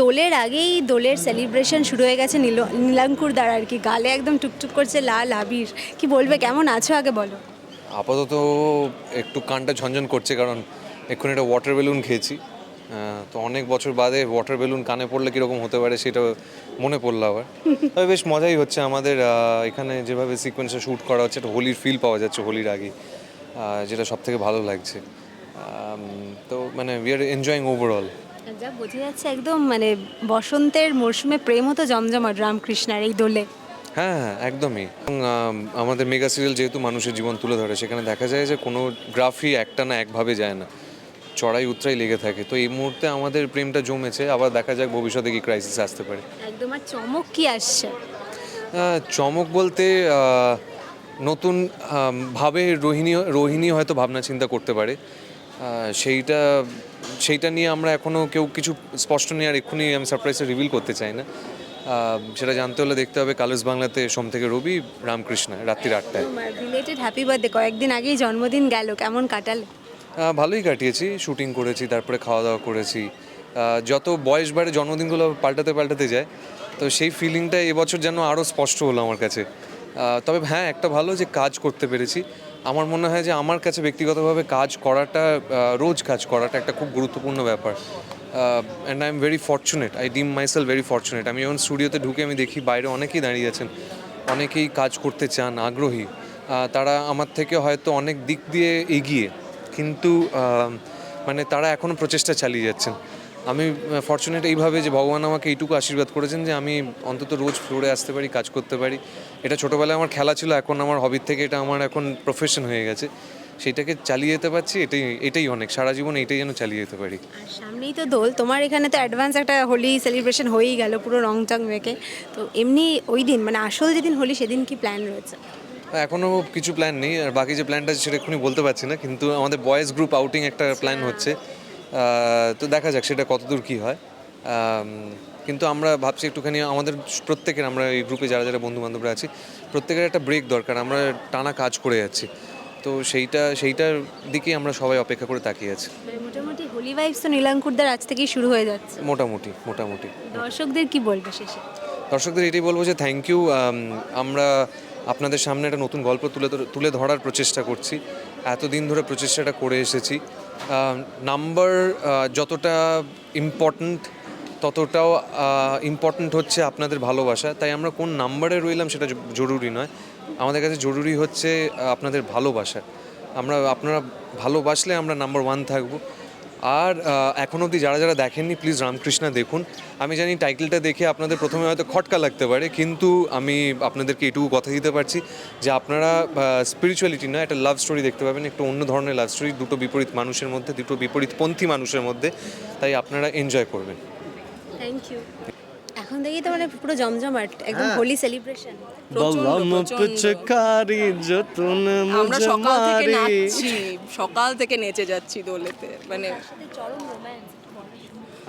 দোলের আগেই দোলের সেলিব্রেশন শুরু হয়ে গেছে নীল, নীলাঙ্কুর দ্বারা আর কি। গালে একদম টুকটুক করছে লাল আবির। কি বলবে, কেমন আছো আগে বলো? আপাতত একটু কানটা ঝনঝন করছে, কারণ এক্ষুনি একটা ওয়াটার বেলুন খেয়েছি। তো অনেক বছর বাদে ওয়াটার বেলুন কানে পড়লে কীরকম হতে পারে সেটা মনে পড়ল আবার। তবে বেশ মজাই হচ্ছে আমাদের এখানে যেভাবে সিকোয়েন্সে শ্যুট করা হচ্ছে, একটা হোলির ফিল পাওয়া যাচ্ছে হোলির আগে যেটা সব থেকে ভালো লাগছে। তো মানে উই আর এনজয়িং ওভারঅল যা বোঝা যাচ্ছে একদম মানে বসন্তের মরশুমে প্রেম হতো জমজমাট রামকৃষ্ণার এই দোলে। হ্যাঁ হ্যাঁ একদমই। আমাদের মেগা সিরিয়াল যেহেতু মানুষের জীবন তুলে ধরে সেখানে দেখা যায় যে কোনো গ্রাফই একটা না একভাবে যায় না। চড়াই উতরাই লেগে থাকে। তো এই মুহূর্তে আমাদের প্রেমটা জমেছে আবার দেখা যাক ভবিষ্যতে কি ক্রাইসিস আসতে পারে। একদম আর চমক কি আসছে? আহ, চমক বলতে নতুন ভাবে রোহিণী রোহিণী হয়তো ভাবনা চিন্তা করতে পারে। সেইটা সেইটা নিয়ে আমরা এখনও কেউ কিছু স্পষ্ট নিয়ে আর এক্ষুনি আমি সারপ্রাইজে রিভিল করতে চাই না। সেটা জানতে হলে দেখতে হবে কালার্স বাংলাতে সোম থেকে রবি রামকৃষ্ণ রাত্রির আটটায়। রিলেটেড হ্যাপি বার্থডে কয়েকদিন আগেই জন্মদিন গেল কেমন কাটালে? ভালোই কাটিয়েছি শুটিং করেছি তারপরে খাওয়া দাওয়া করেছি যত বয়স বাড়ে জন্মদিনগুলো পাল্টাতে পাল্টাতে যায় তো সেই ফিলিংটা এবছর যেন আরও স্পষ্ট হলো আমার কাছে। তবে হ্যাঁ একটা ভালো যে কাজ করতে পেরেছি। আমার মনে হয় যে আমার কাছে ব্যক্তিগতভাবে কাজ করাটা রোজ কাজ করাটা একটা খুব গুরুত্বপূর্ণ ব্যাপার। And I am very fortunate I deem myself very fortunate আমি যখন স্টুডিওতে ঢুকে আমি দেখি বাইরে অনেকেই দাঁড়িয়ে আছেন, অনেকেই কাজ করতে চান, আগ্রহী। তারা আমার থেকে হয়তো অনেক দিক দিয়ে এগিয়ে, কিন্তু মানে তারা এখনও প্রচেষ্টা চালিয়ে যাচ্ছেন। আমি ফর্চুনেট এইভাবে যে ভগবান আমাকে এইটুকু আশীর্বাদ করেছেন যে আমি অন্তত রোজ ফ্লোরে আসতে পারি কাজ করতে পারি। এটা ছোটোবেলায় আমার খেলা ছিল এখন আমার হবির থেকে এটা আমার এখন প্রফেশন হয়ে গেছে। সেটাকে চালিয়ে যেতে পারছি এটাই এটাই অনেক সারা জীবন এটাই যেন চালিয়ে যেতে পারি। সামনেই তো দোল তোমার এখানে তো অ্যাডভান্স একটা হোলি সেলিব্রেশন হয়েই গেল পুরো রং চং মেখে তো এমনি ওই দিন মানে আসল যেদিন হোলি সেদিন কি প্ল্যান রয়েছে? এখনও কিছু প্ল্যান নেই আর বাকি যে প্ল্যানটা আছে সেটা এক্ষুনি বলতে পারছি না কিন্তু আমাদের বয়েজ গ্রুপ আউটিং একটা প্ল্যান হচ্ছে। আহ, তো দেখা যাক সেটা কতদূর কী হয়। কিন্তু আমরা ভাবছি একটুখানি আমাদের প্রত্যেকের আমরা এই গ্রুপে যারা যারা বন্ধু বান্ধবরা আছি প্রত্যেকের একটা ব্রেক দরকার আমরা টানা কাজ করে যাচ্ছি। তো সেইটা সেইটার দিকেই আমরা সবাই অপেক্ষা করে তাকিয়ে আছি। মানে মোটামুটি হোলি ভাইবস তো নীলাঙ্কুরদার আজ থেকেই শুরু হয়ে যাচ্ছে। মোটামুটি মোটামুটি। দর্শকদের কি বলবে শেষে? দর্শকদের এটাই বলব যে থ্যাংক ইউ আমরা আপনাদের সামনে একটা নতুন গল্প তুলে তুলে ধরার প্রচেষ্টা করছি। এতদিন ধরে প্রচেষ্টাটা করে এসেছি। নাম্বার যতটা ইম্পর্টেন্ট ততটাও ইম্পর্টেন্ট হচ্ছে আপনাদের ভালোবাসা। তাই আমরা কোন নাম্বারে রইলাম সেটা জরুরি নয়। আমাদের কাছে জরুরি হচ্ছে আপনাদের ভালোবাসা। আমরা, আপনারা ভালোবাসলে আমরা নাম্বার ওয়ান থাকব। আর এখন অবধি যারা যারা দেখেননি প্লিজ রামকৃষ্ণা দেখুন। আমি জানি টাইটেলটা দেখে আপনাদের প্রথমে হয়তো খটকা লাগতে পারে, কিন্তু আমি আপনাদেরকে এটুকু কথা দিতে পারছি যে আপনারা স্পিরিচুয়ালিটি না, একটা লাভ স্টোরি দেখতে পাবেন, একটু অন্য ধরনের লাভ স্টোরি দুটো বিপরীত মানুষের মধ্যে, দুটো বিপরীতপন্থী মানুষের মধ্যে, তাই আপনারা এনজয় করবেন। থ্যাংক ইউ এখন থেকেই তো মানে পুরো জমজমাট একদম হোলি সেলিব্রেশন বললাম পিচকারি যতন আমরা সকাল থেকে নাচছি সকাল থেকে নেচে যাচ্ছি দোলেতে মানে চরম রোম্যান্স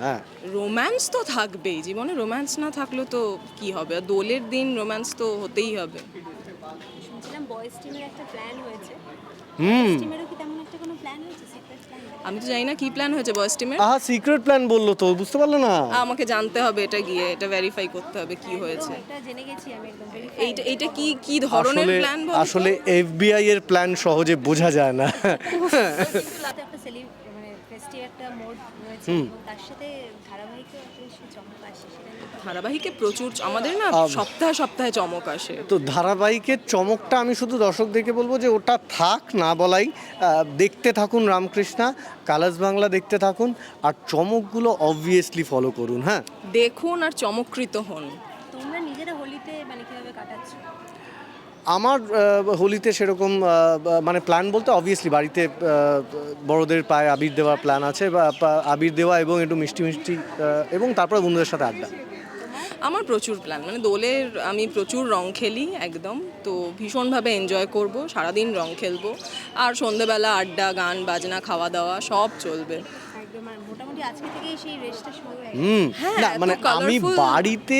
হ্যাঁ। রোম্যান্স তো থাকবেই জীবনে রোম্যান্স না থাকলে তো কি হবে? আর দোলের দিন রোম্যান্স তো হতেই হবে। শুনছিলাম বয়েজ টিমের একটা প্ল্যান হয়েছে। হুম। টিমেরও কি তেমন একটা কোনো প্ল্যান হয়েছে? সিক্রেট প্ল্যান আমি তো জানি না কি প্ল্যান হয়েছে বয়স টিমের আহা সিক্রেট প্ল্যান বলল তো বুঝতে পারলে না। আমাকে জানতে হবে এটা গিয়ে এটা ভেরিফাই করতে হবে কি হয়েছে। এটা জেনে গেছি আমি একদম এইটা এইটা কি কি ধরনের আসলে প্ল্যান আসলে এফবিআই এর প্ল্যান সহজে বোঝা যায় না। কিন্তু একটা সেলি মানে ফেস্টিভ একটা মোড রয়েছে তার সাথে ধারাবাহিক একটা নিশ্চয়ই চমক আসে সেটা নিয়ে ধারাবাহিকে প্রচুর আমাদের না সপ্তাহে সপ্তাহে চমক আসে। তো ধারাবাহিকের চমকটা আমি শুধু দর্শকদেরকে বলব যে ওটা থাক না বলাই আহ, দেখতে থাকুন রামকৃষ্ণা কালাস বাংলা দেখতে থাকুন আর চমকগুলো অবভিয়াসলি ফলো করুন হ্যাঁ? দেখুন আর চমকৃত হন। তোমরা নিজেরা হোলিতে মানে কীভাবে কাটাচ্ছ? আমার আহ, হোলিতে সেরকম আহ, মানে প্ল্যান বলতে অবভিয়াসলি বাড়িতে আহ, বড়দের পায়ে আবির দেওয়ার প্ল্যান আছে বা আবির দেওয়া এবং একটু মিষ্টি মিষ্টি আহ, এবং তারপরে বন্ধুদের সাথে আড্ডা। আমার প্রচুর প্ল্যান মানে দোলের আমি প্রচুর রং খেলি একদম, তো ভীষণভাবে এনজয় করব, সারাদিন রং খেলব। আর সন্ধেবেলা আড্ডা, গান, বাজনা, খাওয়া দাওয়া সব চলবে। মোটামুটি আজকে থেকেই সেই রেসটা শুরু হুম হ্যাঁ, না মানে আমি বাড়িতে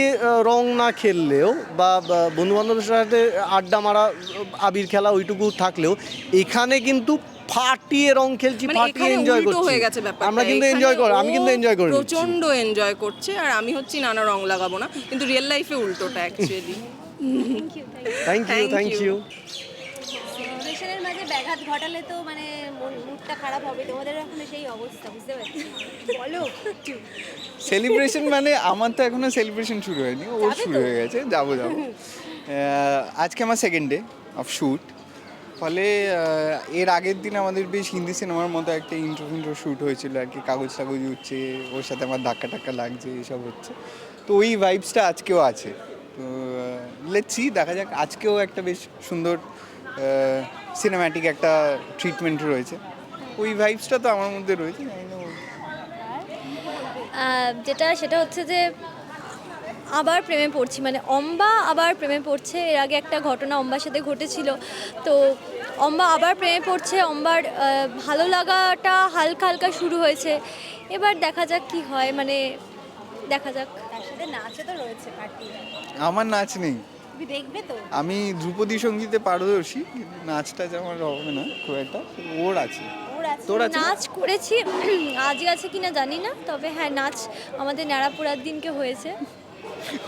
রং না খেললেও বা বন্ধু বান্ধবের সাথে আড্ডা মারা আবির খেলা ওইটুকু থাকলেও এখানে কিন্তু ফাটিয়ে রং খেলছি মানে ফাটিয়ে এনজয় করছি হয়ে গেছে ব্যাপারটা। আমরা কিন্তু এনজয় করি আমি কিন্তু এনজয় করি প্রচণ্ড এনজয় করছে আর আমি হচ্ছি নানা রং লাগাবো না কিন্তু রিয়েল লাইফে উল্টোটা actually thank you thank you ব্যাঘাত ঘটালে তো মানে মুডটা খারাপ হবে। তোমাদের এখন সেই অবস্থা বুঝতে পারছি। বলো। সেলিব্রেশন মানে আমার তো এখনও সেলিব্রেশন শুরু হয়নি। যাবে শুরু হয়ে গেছে যাব যাব। আজকে আমার সেকেন্ড ডে অফ শ্যুট ফলে এর আগের দিন আমাদের বেশ হিন্দি সিনেমার মতো একটা ইন্ট্রো ফিন্ট্রো শ্যুট হয়েছিল। আর কি কাগজ টাগজ উঠছে ওর সাথে আমার ধাক্কা টাক্কা লাগছে এসব হচ্ছে। তো ওই ভাইবসটা আজকেও আছে। তো লেটসি দেখা যাক। আজকেও একটা বেশ সুন্দর সিনেম্যাটিক একটা ট্রিটমেন্ট রয়েছে। ওই ভাইবসটা তো আমার মধ্যে রয়েছে যেটা সেটা হচ্ছে যে আবার প্রেমে পড়ছি মানে অম্বা আবার প্রেমে পড়ছে এর আগে একটা ঘটনা অম্বার সাথে ঘটেছিল। তো অম্বা আবার প্রেমে পড়ছে অম্বার ভালো লাগাটা হালকা হালকা শুরু হয়েছে। এবার দেখা যাক কি হয় মানে দেখা যাক। তার সাথে নাচও তো রয়েছে আমার নাচ নেই। তুমি দেখবে তো? আমি ধ্রুপদী সঙ্গীতে পারদর্শী নাচটা যে আমার হবে না খুব একটা। ওর আছে। ওর আছে। তোর আছে? নাচ করেছি আজ আছে কিনা জানি না তবে হ্যাঁ নাচ আমাদের ন্যাড়াপোড়ার দিনকে হয়েছে।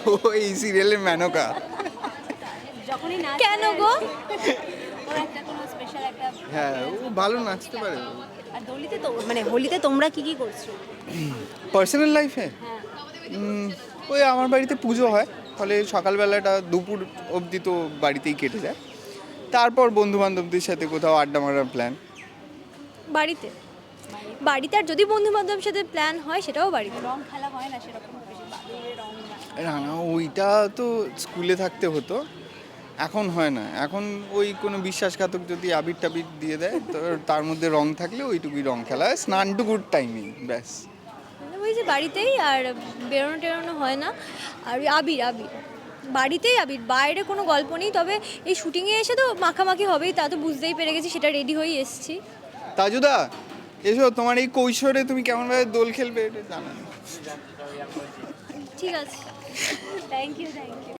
ও এই সিরিয়ালের মেনকা যখনই নাচ কেন গো? একটা কোনো স্পেশাল একটা হ্যাঁ ও ভালো নাচতে পারে। আর দোলিতে তো মানে হোলিতে তোমরা কি কি করছ? পার্সোনাল লাইফে ওই আমার বাড়িতে পুজো হয়। ফলে সকালবেলাটা দুপুর অবধি তো বাড়িতেই কেটে যায়। তারপর বন্ধু বান্ধবদের সাথে কোথাও আড্ডা মারার প্ল্যান বাড়িতে। বাড়িতে আর যদি বন্ধু বান্ধবের সাথে প্ল্যান হয় সেটাও বাড়িতে। রং খেলা হয় না সেরকম না। না না ওইটা তো স্কুলে থাকতে হতো। এখন হয় না। এখন ওই কোনো বিশ্বাসঘাতক যদি আবির টাবির দিয়ে দেয় তো তার মধ্যে রং থাকলে ওইটুকুই রং খেলা হয়। স্নানটুকুর টাইমেই ব্যাস। ওই যে বাড়িতেই আর বেরোনো টেরোনো হয় না। আর ওই আবির আবির। বাড়িতেই আবির বাইরে কোনো গল্প নেই তবে এই শুটিংয়ে এসে তো মাখামাখি হবেই তা তো বুঝতেই পেরে গেছি সেটা রেডি হয়েই এসেছি। তাজুদা এসো তোমার এই কৈশোরে তুমি কেমনভাবে দোল খেলবে এটা জানা ঠিক আছে। Thank you thank you